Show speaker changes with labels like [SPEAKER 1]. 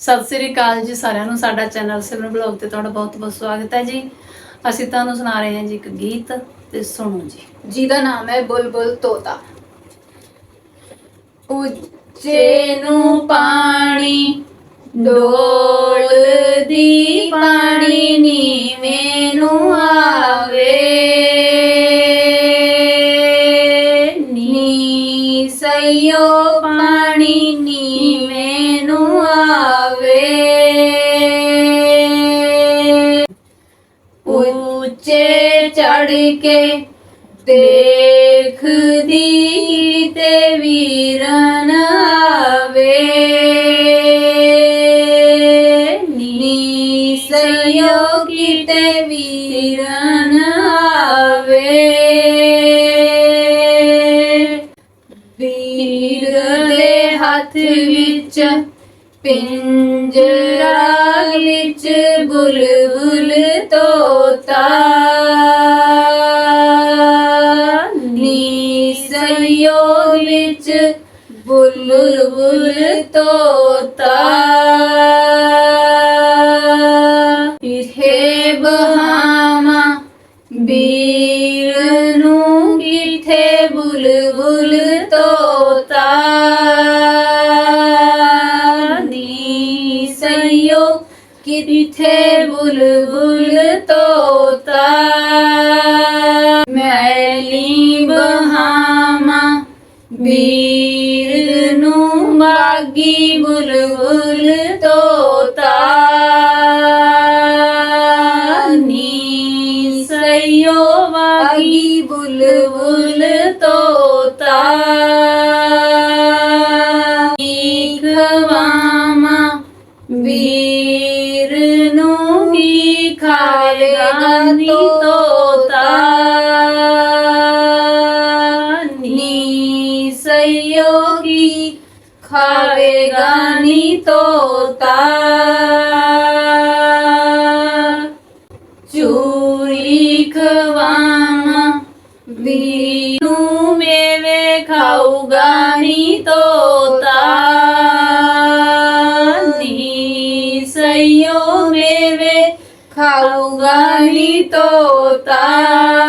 [SPEAKER 1] ਸਤਿ ਸ੍ਰੀ ਅਕਾਲ ਜੀ ਸਾਰਿਆਂ ਨੂੰ, ਸਾਡਾ ਚੈਨਲ ਸਿਮਰਨ ਬਲੌਗ ਤੇ ਤੁਹਾਡਾ ਬਹੁਤ-ਬਹੁਤ ਸਵਾਗਤ ਹੈ ਜੀ। ਅਸੀਂ ਤੁਹਾਨੂੰ ਸੁਣਾ ਰਹੇ ਹਾਂ ਜੀ ਇੱਕ ਗੀਤ ਤੇ ਸੁਣੋ ਜੀ।
[SPEAKER 2] ਜਿਹਦਾ ਨਾਮ ਹੈ ਬੁਲਬੁਲ ਤੋਤਾ। ਉੱਚੇ ਨੂੰ ਪਾਣੀ ਡੋਲਦੀ ਪਾਣੀ ਨੀਵੇਂ ਨੂੰ ਆਵੇ। ਨੀ ਸਈਓ ਪਾਣੀ ਨੀਵੇਂ ऊँचे चढ़ के देख दी ते वीरन आवे। सहयोगी ते वीरन आवे। वीर दे हथ विच, पिंजरा विच बुलबुल ਤੋਤਾ ਨੀ ਸਯੋਗ ਵਿੱਚ ਬੁਲਬੁਲ ਤੋਤਾ ਇਥੇ ਬਹਾਮਾ ਵੀਰ ਨੂੰ ਕਿਥੇ ਬੁਲਬੁਲ ਤੋਤਾ थे बुलबुल तोता। मैली बहामा वीर नु बागी बुलबुल तोता। नी सयो बागी बुलबुल तोता। दिखावेगा नी तो तोता। नी सहयोगी खावेगा नी तोता। चूरी खवामा बीनू में खाऊगा ખાઉં ગણી તો તા